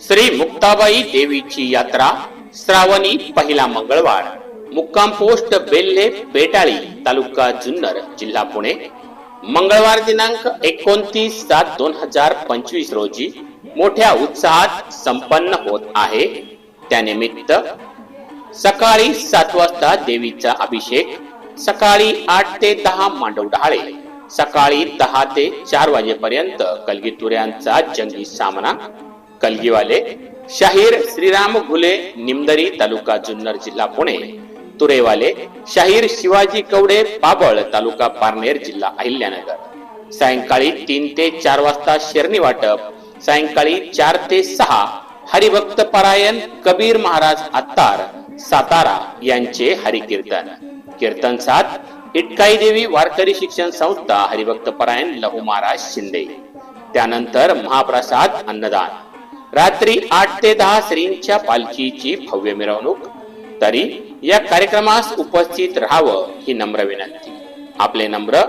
श्री मुक्ताबाई देवीची यात्रा श्रावणी पहिला मंगळवार मुक्काम पोस्ट बेल्ले बेटाळी तालुका जुन्नर जिल्हा पुणे. मंगळवार दिनांक एकोणतीस सात दोन हजार पंचवीस रोजी मोठ्या उत्साहात संपन्न होत आहे. त्यानिमित्त सकाळी सात वाजता देवीचा अभिषेक सकाळी आठ ते दहा मांडव डहाळे सकाळी दहा ते चार वाजेपर्यंत कलगीतुऱ्यांचा जंगी सामना कलगीवाले शाहीर श्रीराम घुले निमदरी तालुका जुन्नर जिल्हा पुणे तुरेवाले शाहीर शिवाजी कवडे पाबळ तालुका पारनेर जिल्हा अहिल्यानगर. सायंकाळी तीन ते चार वाजता शेरणी वाटप सायंकाळी चार ते सहा हरिभक्त परायण कबीर महाराज अत्तार सातारा यांचे हरिकीर्तन. कीर्तन सात इटकाई देवी वारकरी शिक्षण संस्था हरिभक्त परायण लहू महाराज शिंदे. त्यानंतर महाप्रसाद अन्नदान. रात्री आठ ते दहा श्रींच्या पालखीची भव्य मिरवणूक. तरी या कार्यक्रमास उपस्थित राहावं ही नम्र विनंती. आपले नम्र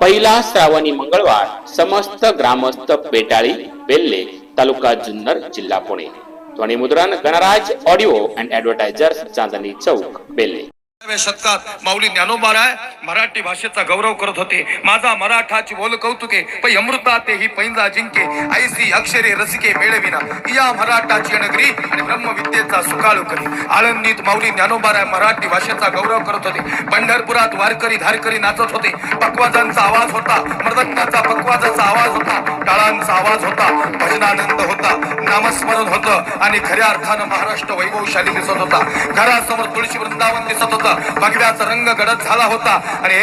पहिला श्रावणी मंगळवार समस्त ग्रामस्थ पेटाळी बेल्ले तालुका जुन्नर जिल्हा पुणे. ध्वनिमुद्रण Ganraj audio and advertisers Chandni Chowk Belle. शतकात माऊली ज्ञानोबाराय मराठी भाषेचा गौरव करत होते. माझा मराठाची बोल कौतुके पै अमृता ते ही पैंजा जिंके ऐसी अक्षरे रसिके मेळविना. या मराठाची नगरी आणि ब्रह्मविद्येचा सुकाळ करी. आळंदीत माऊली ज्ञानोबाराय मराठी भाषेचा गौरव करत होते. पंढरपुरात वारकरी धारकरी नाचत होते. पकवाजांचा आवाज होता. मृदंगाचा पक्वाजाचा आवाज होता. टाळांचा आवाज होता. भजनानंद होता. नामस्मरण होतं आणि खऱ्या अर्थानं महाराष्ट्र वैभवशाली दिसत होता. घरासमोर तुळशी वृंदावन दिसत होतं. बगड्याचा रंग गडद झाला होता. आणि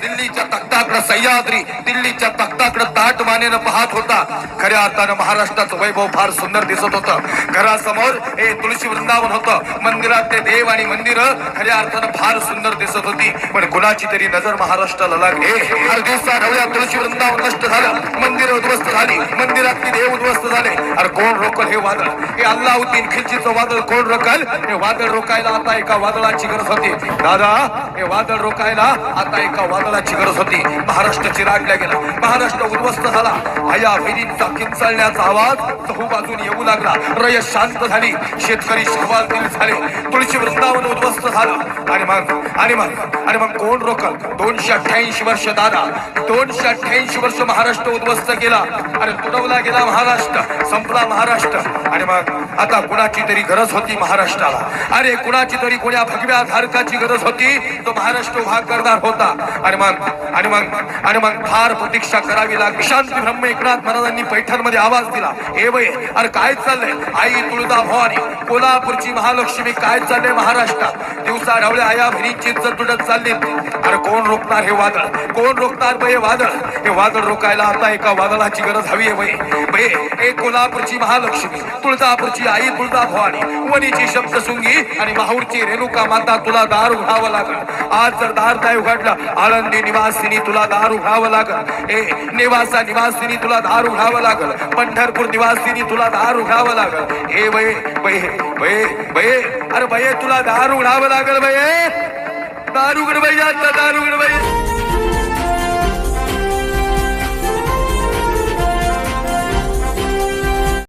दिल्लीच्या तख्ताकडे सह्याद्री दिल्लीच्या तख्ताकडे ताट मानेनं पाहत होता. खऱ्या अर्थानं महाराष्ट्राचं वैभव फार सुंदर दिसत होतं. घरासमोर हे तुळशी वृंदावन होतं. मंदिरात ते देव आणि मंदिर खऱ्या अर्थानं फार सुंदर दिसत होती. पण कुणाची तरी नजर महाराष्ट्राला लागली. अरे दिवसा ढवळ्या तुळशी वृंदावन नष्ट झालं. मंदिर उद्ध्वस्त झाली. मंदिरातली देव उद्ध्वस्त झाले. अरे कोण रोकल हे वादळ. हे अल्लाउद्दीन खिलजीचं वादळ कोण रोकल? हे वादळ रोकायला आता एका वादळाची गरज होती. दादा हे वादळ रोकायला आता एका वादळाची गरज होती. महाराष्ट्र चिराडल्या गेला महाराष्ट्र उद्ध्वस्त झाला. आया बहिणींचा किंचाळण्याचा आवाज चहू बाजून येऊ लागला. रय शांत झाली. शेतकरी शहवालदिल झाले. तुळशी वृंदावन उद्ध्वस्त झालं. आणि मग आणि मग आणि मग कोण रोकल? दोनशे अठ्ठ्याऐंशी वर्ष दादा. दोनशे अठ्ठ्याऐंशी वर्ष महाराष्ट्र उद्ध्वस्त केला. आणि तुडवला गेला महाराष्ट्र. संपला महाराष्ट्र आणि मग आता कुणाची तरी गरज होती महाराष्ट्राला. अरे कुणाची तरी कोण्या भगव्या धारकाची गरज होती तो महाराष्ट्र उभा करणार होता. आणि मग आणि मग आणि मग फार प्रतीक्षा करावी लागली. शांती ब्रह्म एकनाथ महाराजांनी पैठणमध्ये आवाज दिला. हे वय अरे काय चाललंय? आई तुळजा भवानी कोल्हापूरची महालक्ष्मी काय चालले महाराष्ट्रात? दिवसा ढवळ्या आया बहिणींची इज्जत तुटत चालली. अरे कोण रोखणार हे वादळ? कोण रोखणार बे हे वादळ? हे वादळ रोखायला आता एका वादळाची गरज हवी आहे बये एक कोल्हापूरची महालक्ष्मी तुळजापूरची आई तुळजा भवानी वणीची शब्दशृंगी आणि माहूरची रेणुका माता तुला दार उघडावं लागल. आज जर दार नाही उघडलं आळंदी निवासिनी तुला दार उघडावं लागल. ए निवासा निवासिनी तुला दार उघडावं लागल. पंढरपूर निवासिनी तुला दार उघडावं लागल. हे बये बये बये बये अरे बये तुला दारू उघडावं लागल बये दारू उघड बये आता